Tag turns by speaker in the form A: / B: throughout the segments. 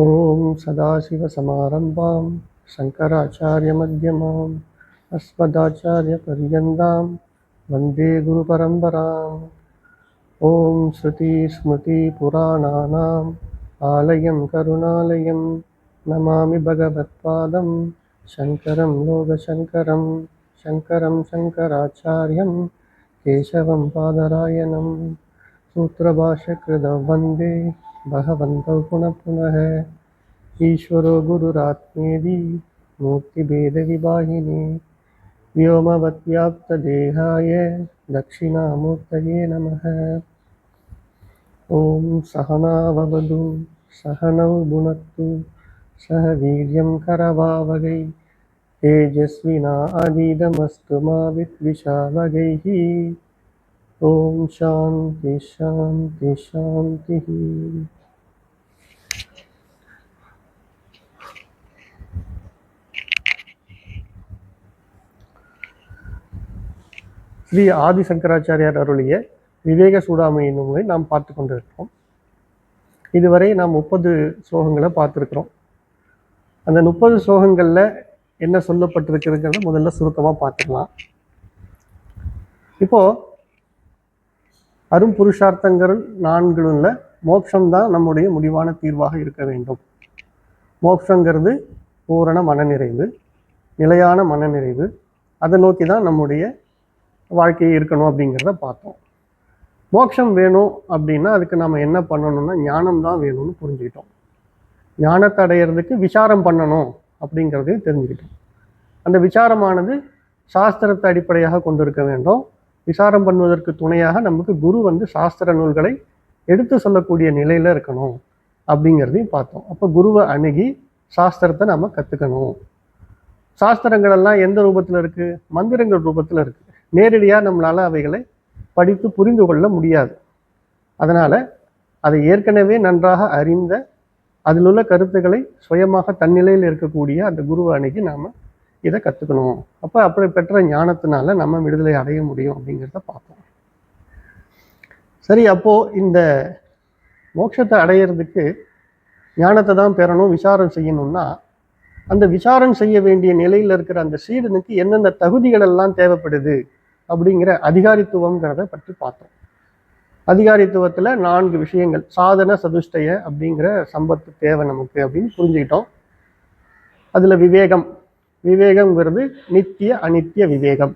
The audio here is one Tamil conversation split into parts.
A: ॐ सदाशिवसमारम्भां शङ्कराचार्यमध्यमाम् अस्मदाचार्यपर्यन्तां वन्दे गुरुपरम्पराम् ॐ श्रुतिस्मृतिपुराणानाम् आलयं करुणालयं नमामि भगवत्पादं शङ्करं लोकशङ्करं शङ्करं शङ्कराचार्यं केशवं पादरायणं सूत्रभाष्यकृतौ वन्दे भगवन्तौ पुनः पुनः ईश्वरो गुरुरात्मेदि मूर्तिभेदविभागिने व्योमवद्व्याप्तदेहाय दक्षिणामूर्तये नमः। ॐ सहनाववधु, सहनौ भुनक्तु सह वीर्यं करवावगै, तेजस्विना अधीदमस्तु मा विद्विषावगैः। ஓம் சாந்தி சாந்தி சாந்தி ஸ்ரீ ஆதி சங்கராச்சாரியார் அருளிய விவேக சூடாமணி நூலை நாம் பார்த்து கொண்டிருக்கிறோம். இதுவரை நாம் முப்பது ஸ்லோகங்களை பார்த்துருக்குறோம். அந்த முப்பது ஸ்லோகங்களில் என்ன சொல்லப்பட்டிருக்கிறதுங்கிறத முதல்ல சுருக்கமாக பார்த்துக்கலாம். இப்போது அரும் புருஷார்த்தங்கள் நான்குல மோட்சம்தான் நம்முடைய முடிவான தீர்வாக இருக்க வேண்டும். மோட்சங்கிறது பூரண மனநிறைவு நிலையான மனநிறைவு. அதை நோக்கி தான் நம்முடைய வாழ்க்கையை இருக்கணும் அப்படிங்கிறத பார்த்தோம். மோட்சம் வேணும் அப்படின்னா அதுக்கு நம்ம என்ன பண்ணணும்னா ஞானம் தான் வேணும்னு புரிஞ்சுக்கிட்டோம். ஞானத்தை அடையிறதுக்கு விசாரம் பண்ணணும் அப்படிங்கிறதையும் தெரிஞ்சுக்கிட்டோம். அந்த விசாரமானது சாஸ்திரத்தை அடிப்படையாக கொண்டிருக்க வேண்டும். விசாரம் பண்ணுவதற்கு துணையாக நமக்கு குரு வந்து சாஸ்திர நூல்களை எடுத்து சொல்லக்கூடிய நிலையில் இருக்கணும் அப்படிங்கிறதையும் பார்த்தோம். அப்போ குருவை அணுகி சாஸ்திரத்தை நம்ம கற்றுக்கணும் சாஸ்திரங்கள் எல்லாம் எந்த ரூபத்தில் இருக்குது மந்திரங்கள் ரூபத்தில் இருக்குது நேரடியாக நம்மளால் அவைகளை படித்து புரிந்து கொள்ள முடியாது. அதனால் அதை ஏற்கனவே நன்றாக அறிந்த அதில் உள்ள கருத்துக்களை சுயமாக தன்னிலையில் இருக்கக்கூடிய அந்த குருவை அணுகி நாம் இதை கற்றுக்கணும் அப்போ அப்படி பெற்ற ஞானத்தினால நம்ம விடுதலை அடைய முடியும் அப்படிங்கிறத பார்ப்போம். சரி அப்போது இந்த மோட்சத்தை அடையிறதுக்கு ஞானத்தை தான் பெறணும் விசாரம் செய்யணும்னா அந்த விசாரம் செய்ய வேண்டிய நிலையில் இருக்கிற அந்த சீடனுக்கு என்னென்ன தகுதிகள் எல்லாம் தேவைப்படுது அப்படிங்கிற அதிகாரித்துவங்கிறத பற்றி பார்த்தோம். அதிகாரித்துவத்தில் நான்கு விஷயங்கள். சாதன சதுஷ்டய அப்படிங்கிற சம்பத்து தேவை நமக்கு அப்படின்னு புரிஞ்சுக்கிட்டோம். அதில் விவேகம் விவேகம்ங்கிறது நித்திய அனித்திய விவேகம்.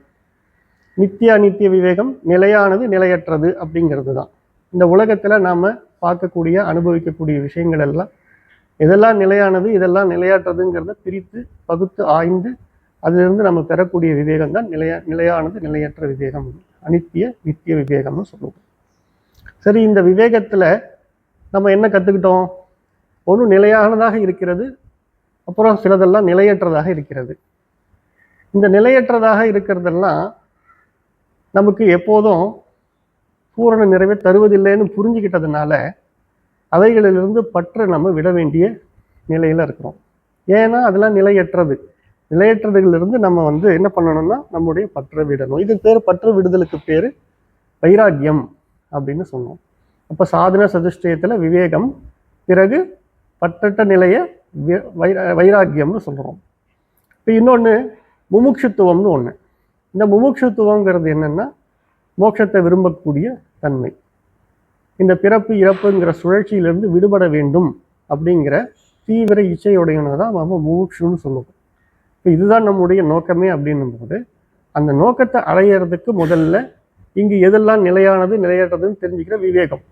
A: நித்திய அனித்திய விவேகம் நிலையானது நிலையற்றது அப்படிங்கிறது தான் இந்த உலகத்தில் நாம் பார்க்கக்கூடிய அனுபவிக்கக்கூடிய விஷயங்கள் எல்லாம் எதெல்லாம் நிலையானது இதெல்லாம் நிலையற்றதுங்கிறத பிரித்து பகுத்து ஆய்ந்து அதிலிருந்து நம்ம பெறக்கூடிய விவேகம் தான் நிலையா நிலையானது நிலையற்ற விவேகம். அனித்திய நித்திய விவேகம்னு சொல்லுவோம். சரி இந்த விவேகத்தில் நம்ம என்ன கற்றுக்கிட்டோம் ஒன்று நிலையானதாக இருக்கிறது அப்புறம் சிலதெல்லாம் நிலையற்றதாக இருக்கிறது. இந்த நிலையற்றதாக இருக்கிறதெல்லாம் நமக்கு எப்போதும் பூரண நிறைவை தருவதில்லைன்னு புரிஞ்சுக்கிட்டதுனால அவைகளிலிருந்து பற்று நம்ம விட வேண்டிய நிலையில் இருக்கிறோம். ஏன்னா அதெல்லாம் நிலையற்றது. நிலையற்றதுகளிலிருந்து நம்ம வந்து என்ன பண்ணணும்னா நம்முடைய பற்ற விடணும். இது பேர் பற்ற விடுதலுக்கு பேர் வைராக்கியம் அப்படின்னு சொன்னோம். அப்போ சாதன சதுஷ்டயத்தில் விவேகம் பிறகு பற்றட்ட நிலையை வைரா வைராக்கியம்னு சொல்கிறோம் இப்போ இன்னொன்று முமுட்சுத்துவம்னு ஒன்று இந்த முமுட்சுத்துவங்கிறது என்னென்னா மோட்சத்தை விரும்பக்கூடிய தன்மை. இந்த பிறப்பு இறப்புங்கிற சுழற்சியிலிருந்து விடுபட வேண்டும் அப்படிங்கிற தீவிர இச்சையுடையவனை தான் நம்ம முமுட்சுன்னு சொல்லுவோம். இப்போ இதுதான் நம்முடைய நோக்கமே அப்படின்னும் போது அந்த நோக்கத்தை அடையிறதுக்கு முதல்ல இங்கு எதெல்லாம் நிலையானது நிலையற்றதுன்னு தெரிஞ்சுக்கிற விவேகம்.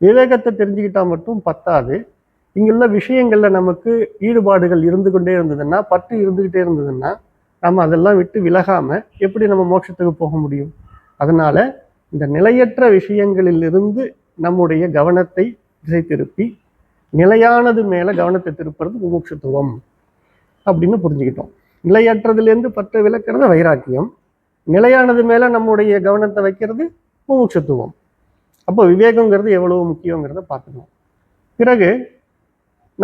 A: விவேகத்தை தெரிஞ்சுக்கிட்டால் மட்டும் பத்தாது. இங்குள்ள விஷயங்களில் நமக்கு ஈடுபாடுகள் இருந்து கொண்டே இருந்ததுன்னா பற்று இருந்துக்கிட்டே இருந்ததுன்னா நம்ம அதெல்லாம் விட்டு விலகாமல் எப்படி நம்ம மோட்சத்துக்கு போக முடியும்? அதனால் இந்த நிலையற்ற விஷயங்களிலிருந்து நம்முடைய கவனத்தை திசை திருப்பி நிலையானது மேலே கவனத்தை திருப்புறது முமுட்சுத்துவம் அப்படின்னு புரிஞ்சுக்கிட்டோம். நிலையற்றதுலேருந்து பற்ற விளக்கிறது வைராக்கியம். நிலையானது மேலே நம்முடைய கவனத்தை வைக்கிறது முமுட்சுத்துவம். அப்போ விவேகங்கிறது எவ்வளவு முக்கியங்கிறத பார்த்துக்கணும் பிறகு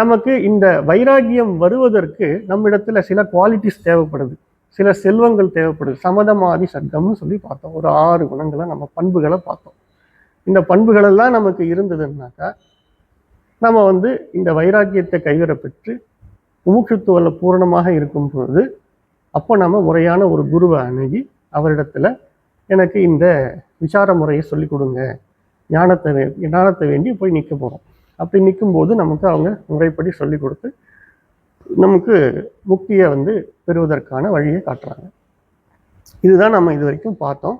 A: நமக்கு இந்த வைராகியம் வருவதற்கு நம்மிடத்துல சில குவாலிட்டிஸ் தேவைப்படுது. சில செல்வங்கள் தேவைப்படுது. சமதமாதி சர்க்கம்னு சொல்லி பார்த்தோம். ஒரு ஆறு குணங்களை நம்ம பண்புகளை பார்த்தோம். இந்த பண்புகளெல்லாம் நமக்கு இருந்ததுன்னாக்கா நம்ம வந்து இந்த வைராக்கியத்தை கைவர பெற்று பூரணமாக இருக்கும் பொழுது அப்போ நம்ம முறையான ஒரு குருவை அணுகி அவரிடத்துல எனக்கு இந்த விசார முறையை சொல்லிக் கொடுங்க. ஞானத்தை ஞானத்தை வேண்டி போய் நிற்க போகிறோம் அப்படி நிற்கும்போது நமக்கு அவங்க முறைப்படி சொல்லி கொடுத்து நமக்கு முக்தியை வந்து பெறுவதற்கான வழியை காட்டுறாங்க. இதுதான் நம்ம இது வரைக்கும் பார்த்தோம்.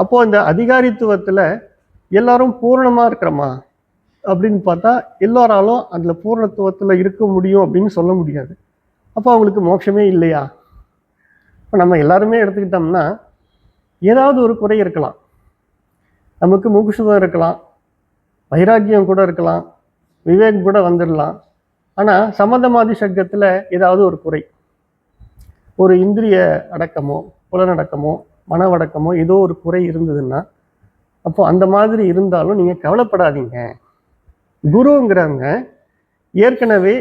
A: அப்போ இந்த அதிகாரித்துவத்தில் எல்லாரும் பூரணமாக இருக்கிறோமா அப்படின்னு பார்த்தா எல்லாராலும் அதில் பூரணத்துவத்தில் இருக்க முடியும் அப்படின்னு சொல்ல முடியாது. அப்போ அவங்களுக்கு மோட்சமே இல்லையா? இப்போ நம்ம எல்லாருமே எடுத்துக்கிட்டோம்னா ஏதாவது ஒரு குறை இருக்கலாம். நமக்கு முகுசுவம் இருக்கலாம். வைராக்கியம் கூட இருக்கலாம் விவேக் கூட வந்துடலாம் ஆனால் சம்மந்தமாதி சக்கத்தில் ஏதாவது ஒரு குறை. ஒரு இந்திரிய அடக்கமோ புலனடக்கமோ மனவடக்கமோ ஏதோ ஒரு குறை இருந்ததுன்னா அப்போ அந்த மாதிரி இருந்தாலும் நீங்கள் கவலைப்படாதீங்க. குருங்கிறவங்க ஏற்கனவே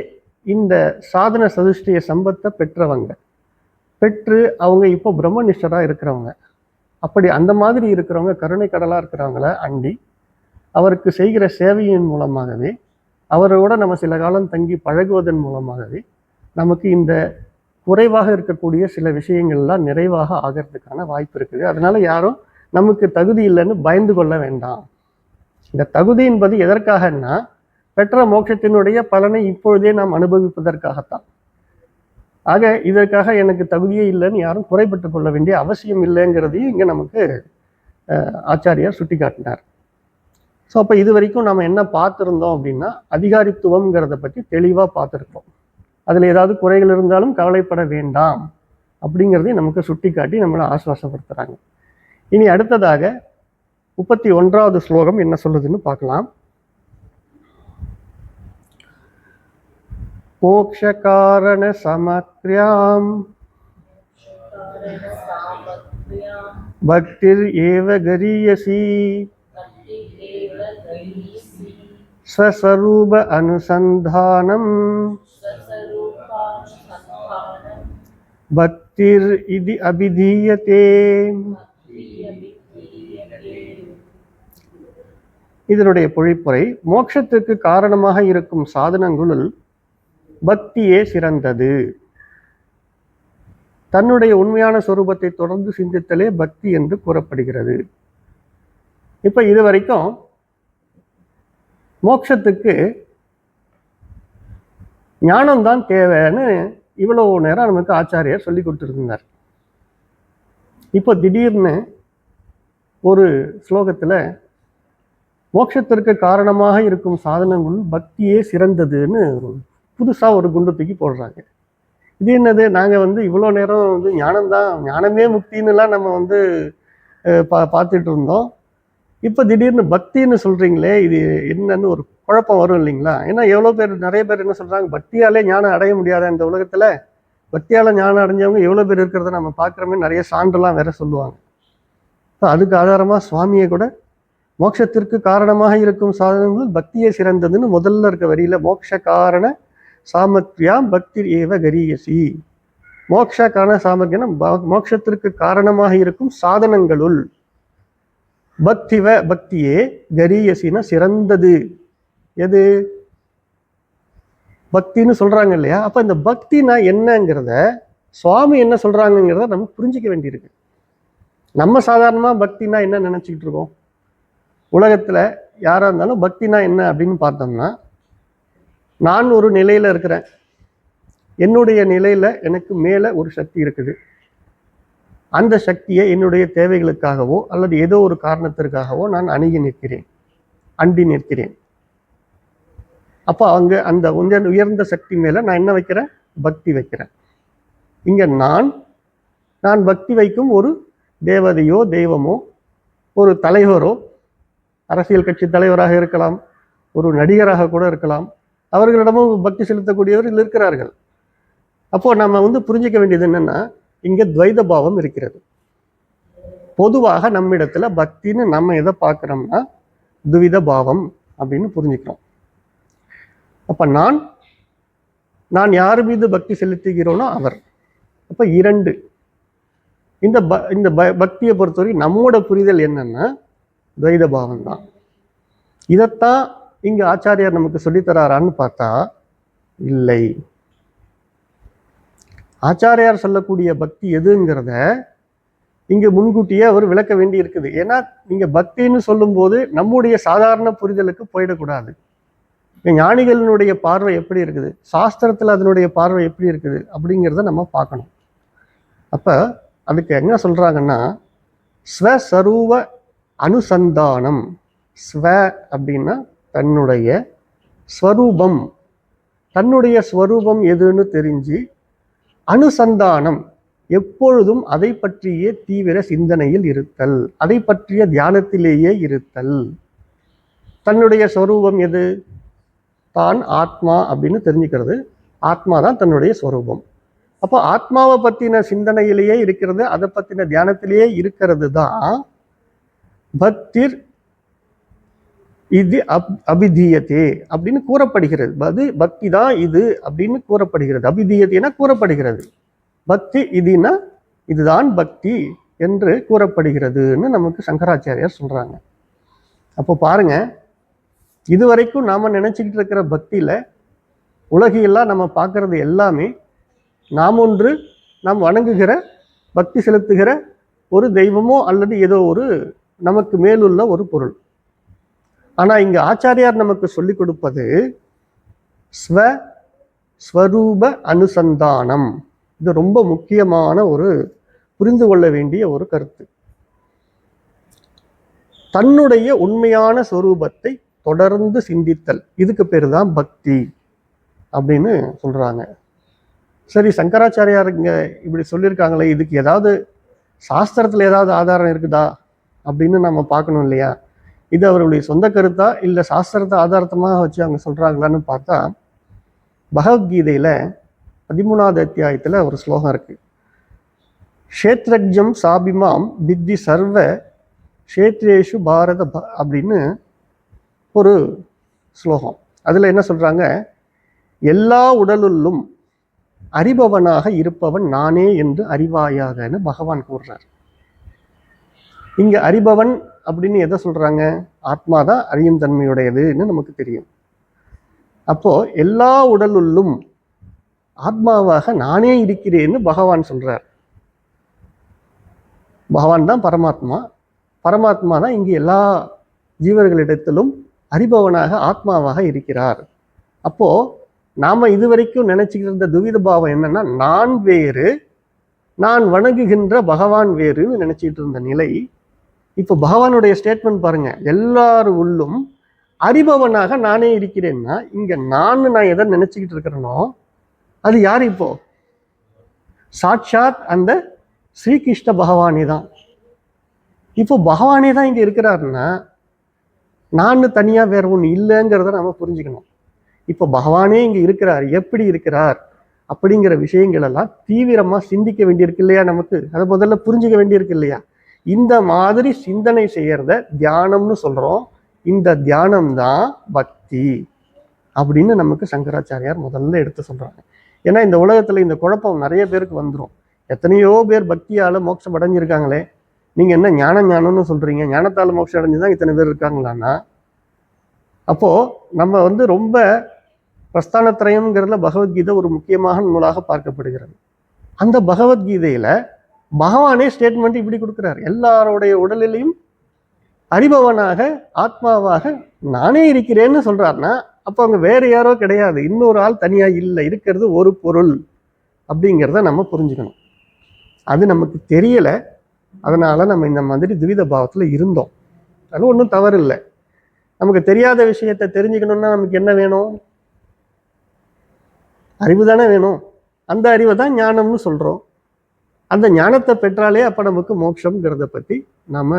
A: இந்த சாதன சதுஷ்டிய சம்பத்தை பெற்றவங்க. பெற்று அவங்க இப்போ பிரம்மனிஷ்டராக இருக்கிறவங்க. அப்படி அந்த மாதிரி இருக்கிறவங்க கருணை கடலாக இருக்கிறவங்கள அண்டி அவருக்கு செய்கிற சேவையின் மூலமாகவே அவரோட நம்ம சில காலம் தங்கி பழகுவதன் மூலமாகவே நமக்கு இந்த குறைவாக இருக்கக்கூடிய சில விஷயங்கள்லாம் நிறைவாக ஆகிறதுக்கான வாய்ப்பு இருக்குது. அதனால யாரும் நமக்கு தகுதி இல்லைன்னு பயந்து கொள்ள வேண்டாம். இந்த தகுதி என்பது எதற்காகன்னா பெற்ற மோட்சத்தினுடைய பலனை இப்பொழுதே நாம் அனுபவிப்பதற்காகத்தான். ஆக இதற்காக எனக்கு தகுதியே இல்லைன்னு யாரும் குறைபட்டு கொள்ள வேண்டிய அவசியம் இல்லைங்கிறதையும் இங்கே நமக்கு ஆச்சாரியார் சுட்டி காட்டினார் ஸோ அப்போ இது வரைக்கும் நம்ம என்ன பார்த்துருந்தோம் அப்படின்னா அதிகாரித்துவம்ங்கிறத பற்றி தெளிவாக பார்த்துருக்கோம். அதில் ஏதாவது குறைகள் இருந்தாலும் கவலைப்பட வேண்டாம் அப்படிங்கிறதையும் நமக்கு சுட்டி காட்டி நம்மளை ஆசுவாசப்படுத்துகிறாங்க இனி அடுத்ததாக முப்பத்தி ஒன்றாவது ஸ்லோகம் என்ன சொல்லுதுன்னு பார்க்கலாம். மோக்ஷகாரண சமக்ரியாம். பக்திர் ஏவ கரியசி. ஸ்வஸ்வரூப அனுசந்தானம் பக்திர் இது அபிதீயத்தே இதனுடைய பொழிப்புரை மோட்சத்துக்கு காரணமாக இருக்கும் சாதனங்களுள் பக்தியே சிறந்தது. தன்னுடைய உண்மையான சொரூபத்தை தொடர்ந்து சிந்தித்தலே பக்தி என்று கூறப்படுகிறது. இப்போ இது வரைக்கும் மோட்சத்துக்கு ஞானம்தான் தேவைன்னு இவ்வளவு நேரம் நமக்கு ஆச்சாரியர் சொல்லி கொடுத்துருந்தார். இப்போ திடீர்னு ஒரு ஸ்லோகத்தில் மோட்சத்திற்கு காரணமாக இருக்கும் சாதனங்கள் பக்தியே சிறந்ததுன்னு புதுசாக ஒரு குண்டு தூக்கி போடுறாங்க. இது என்னது? நாங்கள் வந்து இவ்வளோ நேரம் வந்து ஞானம்தான் ஞானமே முக்தின்னுலாம் நம்ம வந்து பா பார்த்துட்டு இருந்தோம். இப்போ திடீர்னு பக்தின்னு சொல்கிறீங்களே இது என்னன்னு ஒரு குழப்பம் வரும் இல்லைங்களா? ஏன்னா எவ்வளோ பேர் நிறைய பேர் என்ன சொல்கிறாங்க பக்தியாலே ஞானம் அடைய முடியாத இந்த உலகத்தில். பக்தியால் ஞானம் அடைஞ்சவங்க எவ்வளோ பேர் இருக்கிறத நம்ம பார்க்குறோமே நிறைய சான்றெல்லாம் வேற சொல்லுவாங்க. இப்போ அதுக்கு ஆதாரமாக சுவாமியை கூட மோட்சத்திற்கு காரணமாக இருக்கும் சாதனங்கள் பக்தியே சிறந்ததுன்னு முதல்ல இருக்க வரியில மோட்ச காரண சாமர்த்தியாம் பக்தி ஏவ கரியசி. மோட்ச காரண சாமர்த்தியம் மோட்சத்திற்கு காரணமாக இருக்கும் சாதனங்களுள். பக்திவ பக்தியே கரியசின சிறந்தது. எது? பக்தின்னு சொல்கிறாங்க இல்லையா? அப்போ இந்த பக்தினா என்னங்கிறத சுவாமி என்ன சொல்கிறாங்கங்கிறத நம்ம புரிஞ்சிக்க வேண்டியிருக்கு. நம்ம சாதாரணமாக பக்தினா என்ன நினச்சிக்கிட்டு இருக்கோம்? உலகத்தில் யாராக இருந்தாலும் பக்தினா என்ன அப்படின்னு பார்த்தோம்னா நான் ஒரு நிலையில் இருக்கிறேன். என்னுடைய நிலையில் எனக்கு மேலே ஒரு சக்தி இருக்குது. அந்த சக்தியை என்னுடைய தேவைகளுக்காகவோ அல்லது ஏதோ ஒரு காரணத்திற்காகவோ நான் அணுகி நிற்கிறேன் அண்டி நிற்கிறேன். அப்போ அங்கே அந்த உயர்ந்த உயர்ந்த சக்தி மேலே நான் என்ன வைக்கிறேன்? பக்தி வைக்கிறேன். இங்கே நான் நான் பக்தி வைக்கும் ஒரு தேவதையோ தெய்வமோ ஒரு தலைவரோ அரசியல் கட்சி தலைவராக இருக்கலாம் ஒரு நடிகராக கூட இருக்கலாம் அவர்களிடமும் பக்தி செலுத்தக்கூடியவர்கள் இருக்கிறார்கள். அப்போது நம்ம வந்து புரிஞ்சிக்க வேண்டியது என்னென்னா இங்கே துவைத பாவம் இருக்கிறது. பொதுவாக நம்மிடத்துல பக்தின்னு நம்ம எதை பார்க்குறோம்னா துவித பாவம் அப்படின்னு புரிஞ்சுக்கிறோம். அப்போ நான் நான் யார் மீது பக்தி செலுத்துகிறோனோ அவர். அப்போ இரண்டு. இந்த ப இந்த ப பக்தியை பொறுத்தவரை நம்மோட புரிதல் என்னன்னா துவைத பாவம் தான். இதைத்தான் இங்கே ஆச்சாரியார் நமக்கு சொல்லித்தராரான்னு பார்த்தா இல்லை. ஆச்சாரியார் சொல்லக்கூடிய பக்தி எதுங்கிறத இங்கே முன்கூட்டியே அவர் விளக்க வேண்டி இருக்குது ஏன்னா நீங்கள் பக்தின்னு சொல்லும்போது நம்முடைய சாதாரண புரிதலுக்கு போயிடக்கூடாது. ஞானிகளினுடைய பார்வை எப்படி இருக்குது? சாஸ்திரத்தில் அதனுடைய பார்வை எப்படி இருக்குது? அப்படிங்கிறத நம்ம பார்க்கணும். அப்போ அதுக்கு என்ன சொல்கிறாங்கன்னா ஸ்வஸ்வரூப அனுசந்தானம். ஸ்வ அப்படின்னா தன்னுடைய ஸ்வரூபம். தன்னுடைய ஸ்வரூபம் எதுன்னு தெரிஞ்சு அனுசந்தானம் எப்பொழுதும் அதை பற்றிய தீவிர சிந்தனையில் இருத்தல் அதை பற்றிய தியானத்திலேயே இருத்தல். தன்னுடைய ஸ்வரூபம் எது? தான் ஆத்மா அப்படின்னு தெரிஞ்சுக்கிறது. ஆத்மா தான் தன்னுடைய ஸ்வரூபம் அப்போ ஆத்மாவை பற்றின சிந்தனையிலேயே இருக்கிறது அதை பற்றின தியானத்திலேயே இருக்கிறது தான் பக்திர் இது அப் அபிதீயத்தே அப்படின்னு கூறப்படுகிறது. அது பக்தி தான் இது அப்படின்னு கூறப்படுகிறது. அபிதீயத்தைனா கூறப்படுகிறது. பக்தி இதுனா இதுதான் பக்தி என்று கூறப்படுகிறதுன்னு நமக்கு சங்கராச்சாரியார் சொல்கிறாங்க அப்போ பாருங்க இதுவரைக்கும் நாம் நினச்சிக்கிட்டு இருக்கிற பக்தியில் உலகையெல்லாம் நம்ம பார்க்குறது எல்லாமே நாம் ஒன்று நாம் வணங்குகிற பக்தி செலுத்துகிற ஒரு தெய்வமோ அல்லது ஏதோ ஒரு நமக்கு மேலுள்ள ஒரு பொருள். ஆனால் இங்கே ஆச்சாரியார் நமக்கு சொல்லிக் கொடுப்பது ஸ்வ ஸ்வரூப அனுசந்தானம். இது ரொம்ப முக்கியமான ஒரு புரிந்து கொள்ள வேண்டிய ஒரு கருத்து. தன்னுடைய உண்மையான ஸ்வரூபத்தை தொடர்ந்து சிந்தித்தல். இதுக்கு பேர் தான் பக்தி அப்படின்னு சொல்கிறாங்க சரி சங்கராச்சாரியார் இங்கே இப்படி சொல்லியிருக்காங்களே இதுக்கு ஏதாவது சாஸ்திரத்தில் ஏதாவது ஆதாரம் இருக்குதா அப்படின்னு நம்ம பார்க்கணும் இல்லையா? இது அவருடைய சொந்த கருத்தா இல்லை சாஸ்திரத்தை ஆதாரத்தமாக வச்சு அவங்க சொல்கிறாங்களான்னு பார்த்தா பகவத்கீதையில் பதிமூணாவது அத்தியாயத்தில் ஒரு ஸ்லோகம் இருக்குது க்ஷேத்ரஜம் சாபிமாம் பித்தி சர்வ க்ஷேத்ரேஷு பாரத ப- அப்படின்னு ஒரு ஸ்லோகம். அதில் என்ன சொல்கிறாங்க எல்லா உடலுள்ளும் அறிபவனாக இருப்பவன் நானே என்று அறிவாயாகன்னு பகவான் கூறுறார். இங்கே அறிபவன் அப்படின்னு எதை சொல்கிறாங்க ஆத்மா தான் அறியும் தன்மையுடையதுன்னு நமக்கு தெரியும். அப்போ எல்லா உடலுள்ளும் ஆத்மாவாக நானே இருக்கிறேன்னு பகவான் சொல்கிறார் பகவான் தான் பரமாத்மா. பரமாத்மா தான் இங்கே எல்லா ஜீவர்களிடத்திலும் அறிபவனாக ஆத்மாவாக இருக்கிறார். அப்போது நாம் இதுவரைக்கும் நினச்சிக்கிட்டு இருந்த துவித பாவம் என்னென்னா நான் வேறு நான் வணங்குகின்ற பகவான் வேறுன்னு நினச்சிக்கிட்டு இருந்த நிலை இப்போ பகவானுடைய ஸ்டேட்மெண்ட் பாருங்க. எல்லார் உள்ளும் அறிபவனாக நானே இருக்கிறேன்னா இங்க நான் நான் எதை நினைச்சுக்கிட்டு இருக்கிறேனோ அது யார் இப்போ? சாட்சாத் அந்த ஸ்ரீகிருஷ்ண பகவானே தான். இப்போ பகவானே தான் இங்கே இருக்கிறாருன்னா நான் தனியாக வேற ஒன்று இல்லைங்கிறத நம்ம புரிஞ்சுக்கணும். இப்போ பகவானே இங்கே இருக்கிறார். எப்படி இருக்கிறார்? அப்படிங்கிற விஷயங்கள் எல்லாம் தீவிரமாக சிந்திக்க வேண்டியிருக்கு இல்லையா நமக்கு? அதை முதல்ல புரிஞ்சுக்க வேண்டியிருக்கு இல்லையா? இந்த மாதிரி சிந்தனை செய்யறத தியானம்னு சொல்றோம். இந்த தியானம் தான் பக்தி அப்படின்னு நமக்கு சங்கராச்சாரியார் முதல்ல எடுத்து சொல்றாங்க. ஏன்னா இந்த உலகத்துல இந்த குழப்பம் நிறைய பேருக்கு வந்துடும் எத்தனையோ பேர் பக்தியால மோட்சம் அடைஞ்சிருக்காங்களே. நீங்க என்ன ஞானம் ஞானம்னு சொல்றீங்க? ஞானத்தால மோட்சம் அடைஞ்சுதான் இத்தனை பேர் இருக்காங்களான்னா? அப்போ நம்ம வந்து ரொம்ப பிரஸ்தானத்திரயம்ங்கிறதுல பகவத்கீதை ஒரு முக்கியமான நூலாக பார்க்கப்படுகிறது. அந்த பகவத்கீதையில பகவானே ஸ்டேட்மெண்ட் இப்படி கொடுக்குறார். எல்லாருடைய உடலிலையும் அறிபவனாக ஆத்மாவாக நானே இருக்கிறேன்னு சொல்கிறார்னா அப்போ அவங்க வேறு யாரோ கிடையாது. இன்னொரு ஆள் தனியாக இல்லை. இருக்கிறது ஒரு பொருள் அப்படிங்கிறத நம்ம புரிஞ்சுக்கணும். அது நமக்கு தெரியலை. அதனால் நம்ம இந்த மாதிரி துவித பாவத்தில் இருந்தோம். அது ஒன்றும் தவறு இல்லை நமக்கு தெரியாத விஷயத்தை தெரிஞ்சுக்கணும்னா நமக்கு என்ன வேணும்? அறிவு தானே வேணும். அந்த அறிவை தான் ஞானம்னு சொல்கிறோம் அந்த ஞானத்தை பெற்றாலே அப்போ நமக்கு மோட்சம்ங்கிறத பற்றி நாம்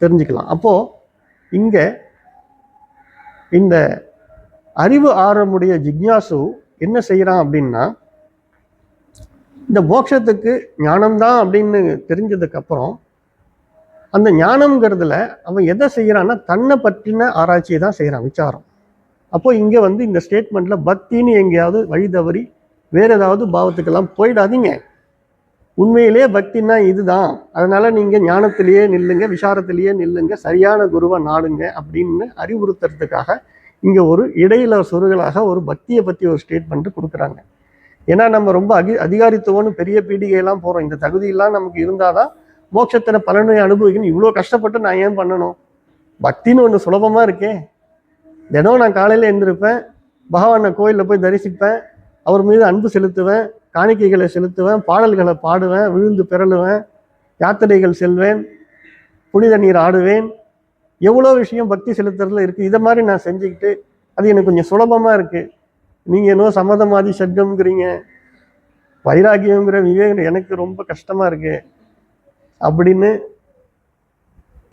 A: தெரிஞ்சுக்கலாம். அப்போது இங்கே இந்த அறிவு ஆரமுடைய ஜிக்ஞாசு என்ன செய்கிறான் அப்படின்னா இந்த மோட்சத்துக்கு ஞானம்தான் அப்படின்னு தெரிஞ்சதுக்கப்புறம் அந்த ஞானம்ங்கிறதுல அவன் எதை செய்கிறான்னா தன்னை பற்றின ஆராய்ச்சியை தான் செய்கிறான் விசாரம். அப்போது இங்கே வந்து இந்த ஸ்டேட்மெண்ட்டில் பக்தின்னு எங்கேயாவது வழி தவறி வேறு ஏதாவது பாவத்துக்கெல்லாம் போயிடாதீங்க. உண்மையிலேயே பக்தின்னா இதுதான். அதனால நீங்க ஞானத்திலேயே நில்லுங்க விசாரத்திலேயே நில்லுங்க சரியான குருவை நாடுங்க அப்படின்னு அறிவுறுத்துறதுக்காக இங்கே ஒரு இடையில சொருகலாக ஒரு பக்தியை பற்றி ஒரு ஸ்டேட்மெண்ட் கொடுக்குறாங்க. ஏன்னா நம்ம ரொம்ப அகி அதிகாரித்துவம்னு பெரிய பீடிகையெல்லாம் போகிறோம் இந்த தகுதியெல்லாம் நமக்கு இருந்தால் தான் மோட்சத்தின பலனை அனுபவிக்கணும். இவ்வளோ கஷ்டப்பட்டு நான் ஏன் பண்ணணும்? பக்தின்னு ஒன்று சுலபமாக இருக்கே. தினம் நான் காலையில் எழுந்திருப்பேன் பகவானை கோயிலில் போய் தரிசிப்பேன் அவர் மீது அன்பு செலுத்துவேன் காணிக்கைகளை செலுத்துவேன் பாடல்களை பாடுவேன் விழுந்து பிறழுவேன் யாத்திரைகள் செல்வேன் புனித நீர் ஆடுவேன். எவ்வளோ விஷயம் பக்தி செலுத்துறதுல இருக்குது இதை மாதிரி நான் செஞ்சுக்கிட்டு அது எனக்கு கொஞ்சம் சுலபமாக இருக்குது நீங்கள் என்னோ சம்மதமாதி சட்கம்ங்கிறீங்க வைராகியங்கிற விவேகம் எனக்கு ரொம்ப கஷ்டமாக இருக்குது அப்படின்னு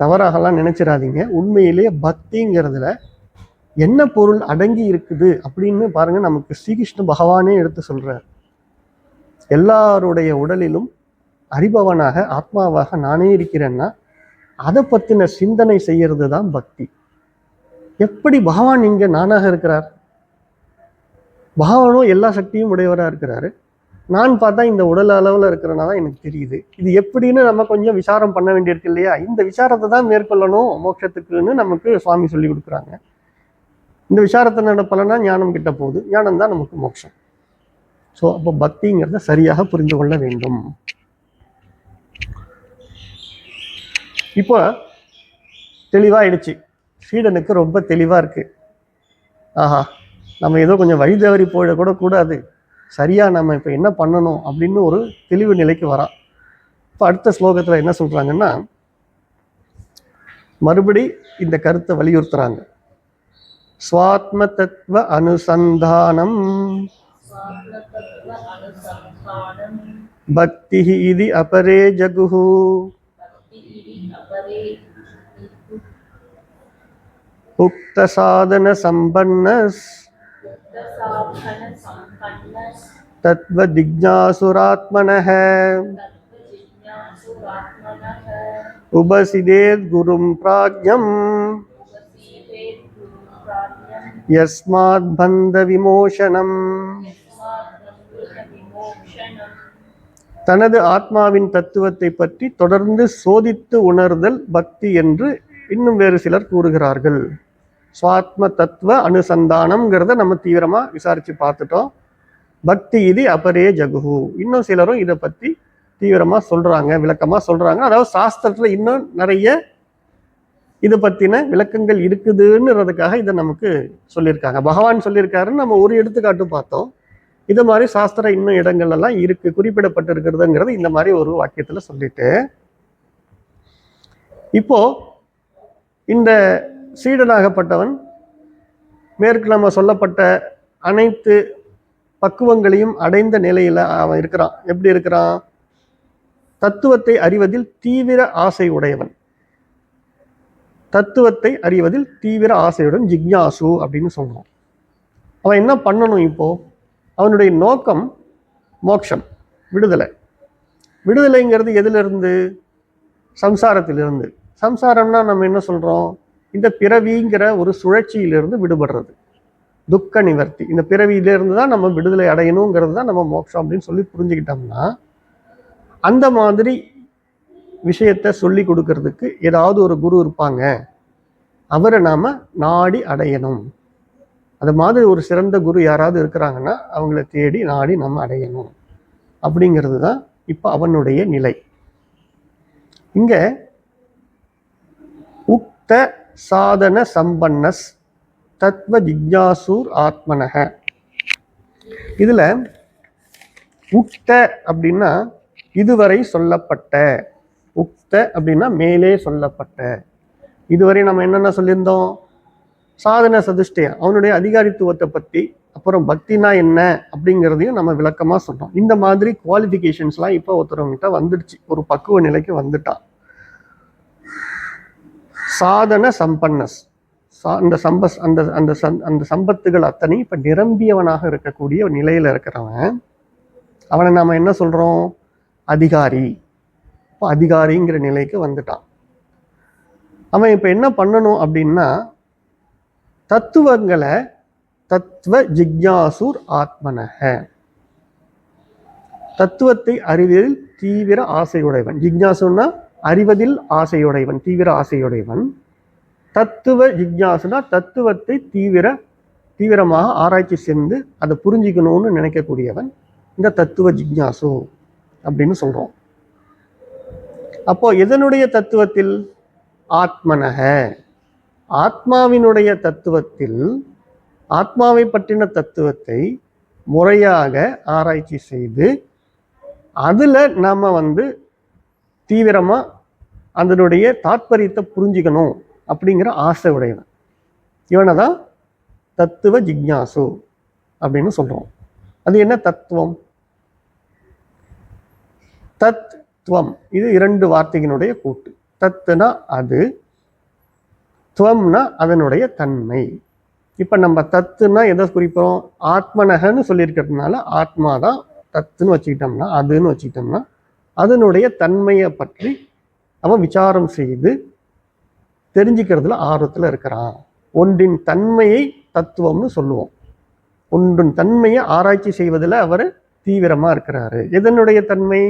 A: தவறாகலாம் நினச்சிடாதீங்க. உண்மையிலேயே பக்திங்கிறதுல என்ன பொருள் அடங்கி இருக்குது அப்படின்னு பாருங்க நமக்கு ஸ்ரீகிருஷ்ண பகவானே எடுத்து சொல்றார். எல்லாருடைய உடலிலும் அறிபவனாக ஆத்மாவாக நானே இருக்கிறேன்னா அதை பற்றின சிந்தனை செய்யறது தான் பக்தி. எப்படி பகவான் இங்க நானாக இருக்கிறார்? பகவானும் எல்லா சக்தியும் உடையவராக இருக்கிறாரு. நான் பார்த்தா இந்த உடல் அளவில் இருக்கிறனா தான் எனக்கு தெரியுது. இது எப்படின்னு நம்ம கொஞ்சம் விசாரம் பண்ண வேண்டியிருக்கு இல்லையா? இந்த விசாரத்தை தான் மேற்கொள்ளணும் மோட்சத்துக்குன்னு நமக்கு சுவாமி சொல்லி கொடுக்குறாங்க. இந்த விசாரத்தினோட பலனா ஞானம் கிட்ட போகுது. ஞானம் தான் நமக்கு மோட்சம். ஸோ அப்போ பக்திங்கிறத சரியாக புரிந்து கொள்ள வேண்டும். இப்போ தெளிவாயிடுச்சு. சீடனுக்கு ரொம்ப தெளிவாக இருக்குது ஆஹா நம்ம ஏதோ கொஞ்சம் வழி தவறி போயிடக்கூட கூடாது. சரியாக நம்ம இப்போ என்ன பண்ணணும் அப்படின்னு ஒரு தெளிவு நிலைக்கு வரான். இப்போ அடுத்த ஸ்லோகத்தில் என்ன சொல்கிறாங்கன்னா மறுபடி இந்த கருத்தை வலியுறுத்துகிறாங்க स्वात्मतत्व अनुसन्धानम्
B: भक्ति
A: इति
B: अपरे
A: जगुः। है
B: तत्त्वजिज्ञासुरात्मनः।
A: उपसिदेद्गुरुं
B: प्राज्ञम्। गुरुप्राज्ञं
A: யஸ்மாத் பந்த விமோசனம்
B: यस्माद्बन्धुविमोक्षणम्
A: தனது ஆத்மாவின் தத்துவத்தை பற்றி தொடர்ந்து சோதித்து உணர்தல் பக்தி என்று இன்னும் வேறு சிலர் கூறுகிறார்கள் சுவாத்ம தத்துவ அனுசந்தானம்ங்கிறத நம்ம தீவிரமா விசாரிச்சு பார்த்துட்டோம் பக்தி இது அபரே ஜகுஹு இன்னும் சிலரும் இதை பத்தி தீவிரமா சொல்றாங்க விளக்கமா சொல்றாங்க அதாவது சாஸ்திரத்துல இன்னும் நிறைய இதை பற்றின விளக்கங்கள் இருக்குதுன்னுறதுக்காக இதை நமக்கு சொல்லியிருக்காங்க. பகவான் சொல்லியிருக்காருன்னு நம்ம ஒரு எடுத்துக்காட்டு பார்த்தோம். இது மாதிரி சாஸ்திர இன்னும் இடங்கள் எல்லாம் இருக்கு குறிப்பிடப்பட்டிருக்கிறதுங்கிறது இந்த மாதிரி ஒரு வாக்கியத்தில் சொல்லிட்டு. இப்போ இந்த சீடனாகப்பட்டவன் மேற்கு நம்ம சொல்லப்பட்ட அனைத்து பக்குவங்களையும் அடைந்த நிலையில் அவன் இருக்கிறான். எப்படி இருக்கிறான்? தத்துவத்தை அறிவதில் தீவிர ஆசை உடையவன். தத்துவத்தை அறிவதில் தீவிர ஆசையுடன் ஜிக்ஞாசு அப்படின்னு சொல்கிறோம் அவன் என்ன பண்ணணும் இப்போது அவனுடைய நோக்கம் மோட்சம் விடுதலை. விடுதலைங்கிறது எதிலிருந்து? சம்சாரத்திலிருந்து. சம்சாரம்னா நம்ம என்ன சொல்கிறோம் இந்த பிறவிங்கிற ஒரு சுழற்சியிலிருந்து விடுபடுறது. துக்க நிவர்த்தி. இந்த பிறவியிலிருந்து தான் நம்ம விடுதலை அடையணுங்கிறது தான் நம்ம மோட்சம் அப்படின்னு சொல்லி புரிஞ்சுக்கிட்டோம்னா அந்த மாதிரி விஷயத்தை சொல்லி கொடுக்கறதுக்கு ஏதாவது ஒரு குரு இருப்பாங்க. அவரை நாம் நாடி அடையணும். அது மாதிரி ஒரு சிறந்த குரு யாராவது இருக்கிறாங்கன்னா அவங்கள தேடி நாடி நம்ம அடையணும். அப்படிங்கிறது தான் இப்போ அவனுடைய நிலை. இங்கே உக்த சாதன சம்பன்னஸ் தத்வ ஜிக்யாசூர் ஆத்மனக இதில் உக்த அப்படின்னா இதுவரை சொல்லப்பட்ட உக்த அப்படின்னா மேலே சொல்லப்பட்ட. இதுவரை நம்ம என்னென்ன சொல்லியிருந்தோம்? சாதன சதுஷ்டயம் அவனுடைய அதிகாரித்துவத்தை பற்றி அப்புறம் பக்தினா என்ன அப்படிங்கிறதையும் நம்ம விளக்கமாக சொன்னோம் இந்த மாதிரி குவாலிஃபிகேஷன்ஸ்லாம் இப்போ ஒருத்தரவங்கிட்ட வந்துடுச்சு. ஒரு பக்குவ நிலைக்கு வந்துட்டான். சாதன சம்பன்னஸ். சா- அந்த சம்பஸ் அந்த அந்த சந்- அந்த சம்பத்துகள் அத்தனை இப்போ நிரம்பியவனாக இருக்கக்கூடிய நிலையில் இருக்கிறவன். அவனை நாம் என்ன சொல்கிறோம் அதிகாரி. இப்போ அதிகாரிங்கிற நிலைக்கு வந்துட்டான். அவன் இப்போ என்ன பண்ணணும் அப்படின்னா தத்துவங்களை தத்துவ ஜிக்யாசூர் ஆத்மனக தத்துவத்தை அறிவதில் தீவிர ஆசையுடையவன். ஜிக்யாசுன்னா அறிவதில் ஆசையுடையவன் தீவிர ஆசையுடையவன். தத்துவ ஜிக்யாசுனா தத்துவத்தை தீவிர தீவிரமாக ஆராய்ச்சி செஞ்சு அதை புரிஞ்சிக்கணும்னு நினைக்கக்கூடியவன் இந்த தத்துவ ஜிக்ஞாசு அப்படின்னு சொல்கிறோம் அப்போ எதனுடைய தத்துவத்தில்? ஆத்மனக. ஆத்மாவினுடைய தத்துவத்தில் ஆத்மாவை பற்றின தத்துவத்தை முறையாக ஆராய்ச்சி செய்து அதில் நாம் வந்து தீவிரமாக அதனுடைய தாத்பரியத்தை புரிஞ்சுக்கணும் அப்படிங்கிற ஆசை உடையவன். இவனை தான் தத்துவ ஜிக்யாசு அப்படின்னு சொல்கிறோம் அது என்ன தத்துவம்? தத் துவம். இது இரண்டு வார்த்தையினுடைய கூட்டு. தத்துனா அது துவம்னா அதனுடைய தன்மை. இப்போ நம்ம தத்துனா எதை குறிப்போம் ஆத்மனகன்னு சொல்லியிருக்கிறதுனால ஆத்மா தான் தத்துன்னு வச்சுக்கிட்டோம்னா அதுன்னு வச்சுக்கிட்டோம்னா அதனுடைய தன்மையை பற்றி அவன் விசாரம் செய்து தெரிஞ்சுக்கிறதுல ஆர்வத்தில் இருக்கிறான். ஒன்றின் தன்மையை தத்துவம்னு சொல்லுவோம். ஒன்றின் தன்மையை ஆராய்ச்சி செய்வதில் அவர் தீவிரமாக இருக்கிறாரு. எதனுடைய தன்மை?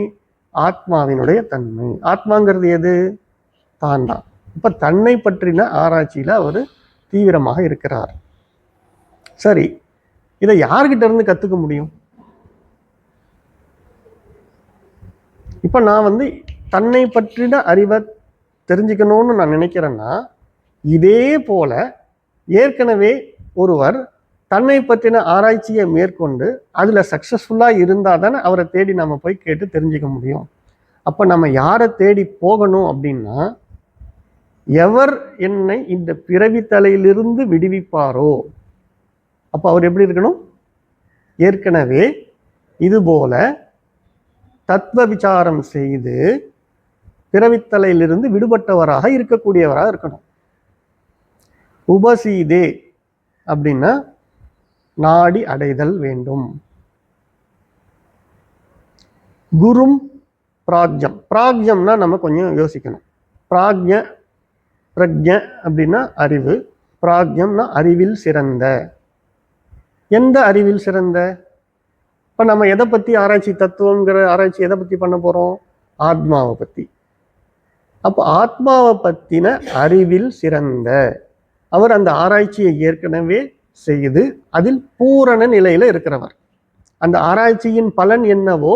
A: ஆத்மாவினுடைய தன்மை. ஆத்மாங்கிறது எது? தான் தான் இப்போ தன்னை பற்றின ஆராய்ச்சியில் அவர் தீவிரமாக இருக்கிறார். சரி இதை யார்கிட்ட இருந்து கற்றுக்க முடியும்? இப்போ நான் வந்து தன்னை பற்றின அறிவை தெரிஞ்சுக்கணும்னு நான் நினைக்கிறேன்னா இதே போல ஏற்கனவே ஒருவர் தன்னை பற்றின ஆராய்ச்சியை மேற்கொண்டு அதில் சக்ஸஸ்ஃபுல்லாக இருந்தால் தானே அவரை தேடி நம்ம போய் கேட்டு தெரிஞ்சுக்க முடியும். அப்போ நம்ம யாரை தேடி போகணும் அப்படின்னா எவர் என்னை இந்த பிறவி தலையிலிருந்து விடுவிப்பாரோ? அப்போ அவர் எப்படி இருக்கணும்? ஏற்கனவே இதுபோல தத்துவ விசாரம் செய்து பிறவித்தலையிலிருந்து விடுபட்டவராக இருக்கக்கூடியவராக இருக்கணும். உபசீதே அப்படின்னா நாடி அடைதல் வேண்டும். குரும் பிராக்யம் பிராக்யம்னா நம்ம கொஞ்சம் யோசிக்கணும். பிராக்ய பிரக்ஞ அப்படின்னா அறிவு. பிராக்யம்னா அறிவில் சிறந்த. எந்த அறிவில் சிறந்த? இப்போ நம்ம எதை பற்றி ஆராய்ச்சி தத்துவங்கிற ஆராய்ச்சி எதை பற்றி பண்ண போகிறோம் ஆத்மாவை பற்றி அப்போ ஆத்மாவை பற்றின அறிவில் சிறந்த. அவர் அந்த ஆராய்ச்சியை ஏற்கனவே செய்து அதில் பூரண நிலையில் இருக்கிறவர். அந்த ஆராய்ச்சியின் பலன் என்னவோ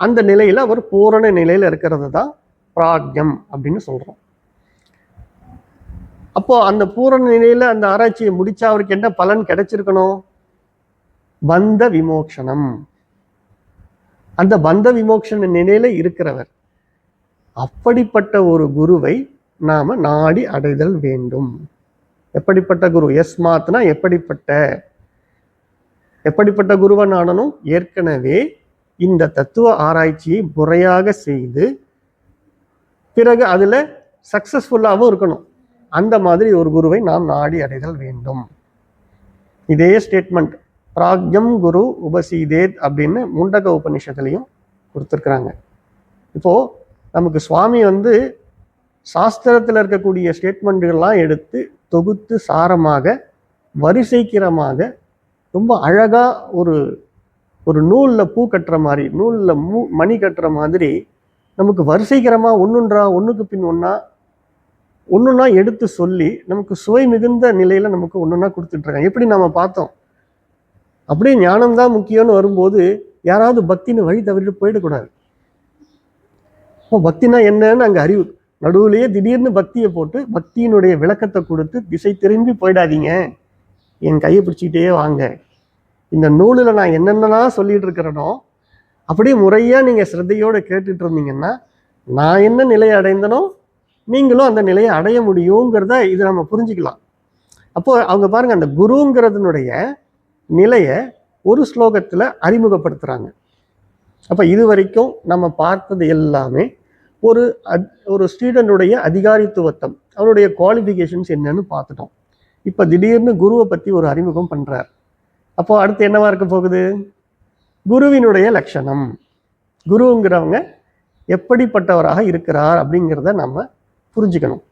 A: அந்த நிலையில் அவர் பூரண நிலையில் இருக்கிறது தான் பிராக்யம் அப்படின்னு சொல்கிறோம் அப்போ அந்த பூரண நிலையில் அந்த ஆராய்ச்சியை முடிச்சா அவருக்கு என்ன பலன் கிடைச்சிருக்கணும்? பந்த விமோக்ஷனம் அந்த பந்த விமோக்ஷன நிலையில இருக்கிறவர். அப்படிப்பட்ட ஒரு குருவை நாம நாடி அடைதல் வேண்டும். எப்படிப்பட்ட குரு? எஸ்மாத்னா எப்படிப்பட்ட? எப்படிப்பட்ட குருவை நாடணும் ஏற்கனவே இந்த தத்துவ ஆராய்ச்சியை முறையாக செய்து பிறகு அதில் சக்சஸ்ஃபுல்லாகவும் இருக்கணும். அந்த மாதிரி ஒரு குருவை நாம் நாடி அடைதல் வேண்டும். இதே ஸ்டேட்மெண்ட் பிராக்யம் குரு உபசீதேத் அப்படின்னு முண்டக உபநிஷத்துலையும் கொடுத்துருக்குறாங்க. இப்போது நமக்கு சுவாமி வந்து சாஸ்திரத்தில் இருக்கக்கூடிய ஸ்டேட்மெண்ட்டுகள்லாம் எடுத்து தொகுத்து சாரமாக வரிசைக்கிரமாக ரொம்ப அழகாக ஒரு ஒரு நூலில் பூ கட்டுற மாதிரி நூலில் மூ மணி கட்டுற மாதிரி நமக்கு வரிசைக்கிரமாக ஒன்றுன்றா ஒன்றுக்கு பின் ஒன்றா ஒன்றுன்னா எடுத்து சொல்லி நமக்கு சுவை மிகுந்த நிலையில் நமக்கு ஒன்றுன்னா கொடுத்துட்ருக்காங்க. எப்படி நம்ம பார்த்தோம்? அப்படியே ஞானம்தான் முக்கியம்னு வரும்போது யாராவது பக்தின்னு வழி தவறிட்டு போயிடக்கூடாது. இப்போ பக்தினா என்னன்னு அங்கே அறிவு. நடுவுலேயே திடீர்னு பக்தியை போட்டு பக்தியினுடைய விளக்கத்தை கொடுத்து திசை திரும்பி போயிடாதீங்க. என் கையை பிடிச்சிக்கிட்டே வாங்க. இந்த நூலில் நான் என்னென்னலாம் சொல்லிட்டு இருக்கிறேனோ அப்படியே முறையாக நீங்கள் சிரத்தையோடு கேட்டுட்டு இருந்தீங்கன்னா நான் என்ன நிலையை அடைந்தனோ நீங்களும் அந்த நிலையை அடைய முடியுங்கிறத இது நம்ம புரிஞ்சுக்கலாம். அப்போ அவங்க பாருங்க அந்த குருங்கிறதுனுடைய நிலையை ஒரு ஸ்லோகத்தில் அறிமுகப்படுத்துகிறாங்க அப்போ இது வரைக்கும் நம்ம பார்த்தது எல்லாமே ஒரு ஒரு ஸ்டூடெண்டுடைய அதிகாரித்துவத்தம் அவருடைய குவாலிஃபிகேஷன்ஸ் என்னன்னு பார்த்துட்டோம். இப்போ திடீர்னு குருவை பற்றி ஒரு அறிமுகம் பண்ணுறார் அப்போ அடுத்து என்னவா இருக்க போகுது? குருவினுடைய லட்சணம். குருங்கிறவங்க எப்படிப்பட்டவராக இருக்கிறார் அப்படிங்கிறத நம்ம புரிஞ்சுக்கணும்.